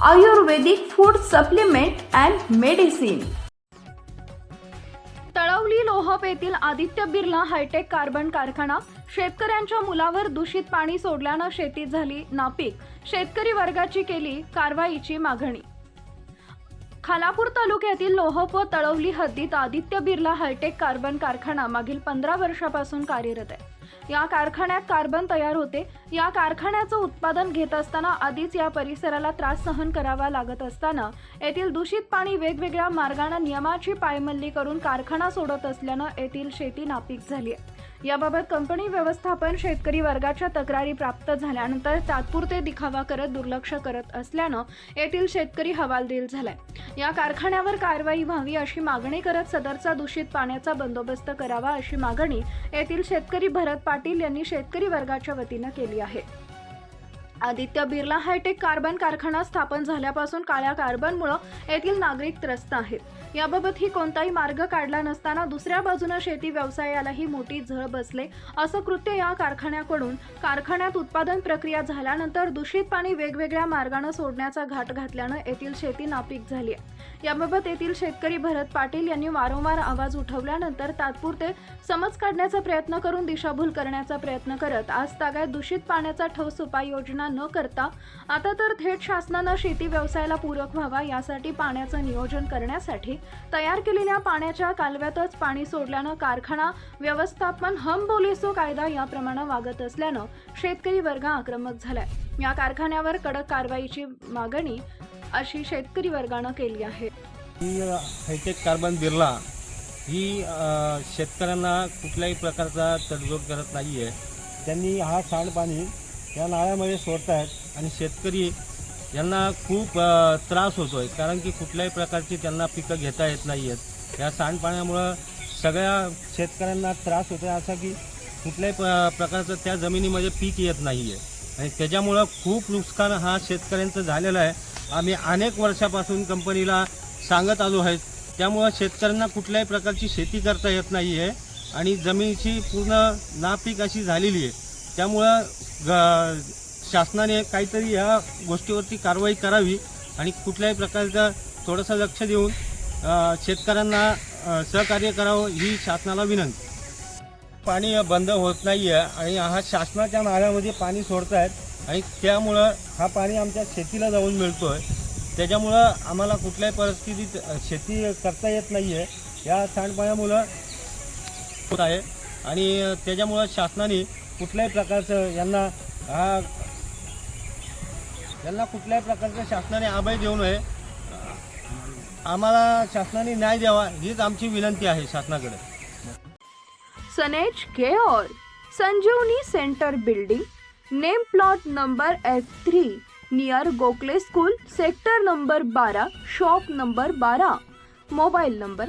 Ayurvedic food supplement and medicine Talavali लोहप येथील Aditya Birla hi tech carbon कारखाना शेतकऱ्यांच्या मुलावर दूषित पाणी सोडल्यानं शेतीत झाली नापीक. शेतकरी वर्गाची केली कारवाईची मागणी. खालापूर तालुक्यातील लोहप व तळवली हद्दीत आदित्य बिर्ला हायटेक कार्बन कारखाना मागील पंधरा वर्षापासून कार्यरत आहे. या कारखान्यात कार्बन तयार होते. या कारखान्याचं उत्पादन घेत असताना आधीच या परिसराला त्रास सहन करावा लागत असताना येथील दूषित पाणी वेगवेगळ्या मार्गाने नियमाची पायमल्ली करून कारखाना सोडत असल्यानं येथील शेती नापीक झाली आहे. याबाबत कंपनी व्यवस्थापन शेतकरी वर्गाच्या तक्रारी प्राप्त झाल्यानंतर तात्पुरते दिखावा करत दुर्लक्ष करत असल्यानं येथील शेतकरी हवालदिल झालाय. या कारखान्यावर कारवाई व्हावी अशी मागणी करत सदरचा दूषित पाण्याचा बंदोबस्त करावा अशी मागणी येथील शेतकरी भरत पाटील यांनी शेतकरी वर्गाच्या वतीनं केली आहे. आदित्य बिर्ला हायटेक कार्बन कारखाना स्थापन झाल्यापासून काळ्या कार्बनमुळं येथील नागरिक त्रस्त आहेत. याबाबत ही कोणताही मार्ग काढला नसताना दुसऱ्या बाजूनं शेती व्यवसायालाही मोठी झळ बसले असं कृत्य या कारखान्याकडून कारखान्यात उत्पादन प्रक्रिया झाल्यानंतर दूषित पाणी वेगवेगळ्या मार्गानं सोडण्याचा घाट घातल्यानं येथील शेती नापीक झाली आहे. याबाबत येथील शेतकरी भरत पाटील यांनी वारंवार आवाज उठवल्यानंतर तात्पुरते समज काढण्याचा प्रयत्न करून दिशाभूल करण्याचा प्रयत्न करत आज तागायत दूषित पाण्याचा ठोस उपाययोजना न करता आता तर थेट शासनानं शेती व्यवसायाला पूरक व्हावा यासाठी पाण्याचं नियोजन करण्यासाठी तयार केलेल्या पाण्याच्या कालव्यातच पाणी सोडल्यानं कारखाना व्यवस्थापन हम बोलेसो कायदा याप्रमाणे वागत असल्यानं शेतकरी वर्ग आक्रमक झालाय. या कारखान्यावर कडक कारवाईची मागणी अशी शेतकरी वर्गानं केली आहे. ही हायटेक कार्बन बिर्ला ही शेतकऱ्यांना कुठल्याही प्रकारचा तडजोड करत नाही आहे त्यांनी हा सांडपाणी या नाळ्यामध्ये सोडत आहेत आणि शेतकरी यांना खूप त्रास होतो आहे कारण की कुठल्याही प्रकारची त्यांना पिकं घेता येत नाही आहेत या सांडपाण्यामुळं सगळ्या शेतकऱ्यांना त्रास होतो आहे असा की कुठल्याही प प्रकारचं त्या जमिनीमध्ये पीक येत नाही आहे आणि त्याच्यामुळं खूप नुकसान हा शेतकऱ्यांचं झालेलं आहे. आम्ही अनेक वर्षापासून कंपनीला सांगत आलो आहेत त्यामुळं शेतकऱ्यांना कुठल्याही प्रकारची शेती करता येत नाही आहे आणि जमिनीची पूर्ण नापीक अशी झालेली आहे. त्यामुळं ग शासनाने काहीतरी या गोष्टीवरती कारवाई करावी आणि कुठल्याही प्रकारचं थोडंसं लक्ष देऊन शेतकऱ्यांना सहकार्य करावं ही शासनाला विनंती. पाणी बंद होत नाही आहे आणि हा शासनाच्या नाल्यामध्ये पाणी सोडत आहेत आणि त्यामुळं हा पाणी आमच्या शेतीला जाऊन मिळतो आहे त्याच्यामुळं आम्हाला कुठल्याही परिस्थितीत शेती करता येत नाही आहे या सांडपाण्यामुळं होत आहे आणि त्याच्यामुळं शासनाने कुठल्याही प्रकारचं यांना हा यांना कुठल्याही प्रकारचं शासनाने अभय देऊ नये. आम्हाला शासनाने न्याय द्यावा हीच आमची विनंती आहे शासनाकडे. सनेज care Sanjeevani centre building name plot number F three near Gokhale school sector number बारा शॉप नंबर बारा मोबाईल नंबर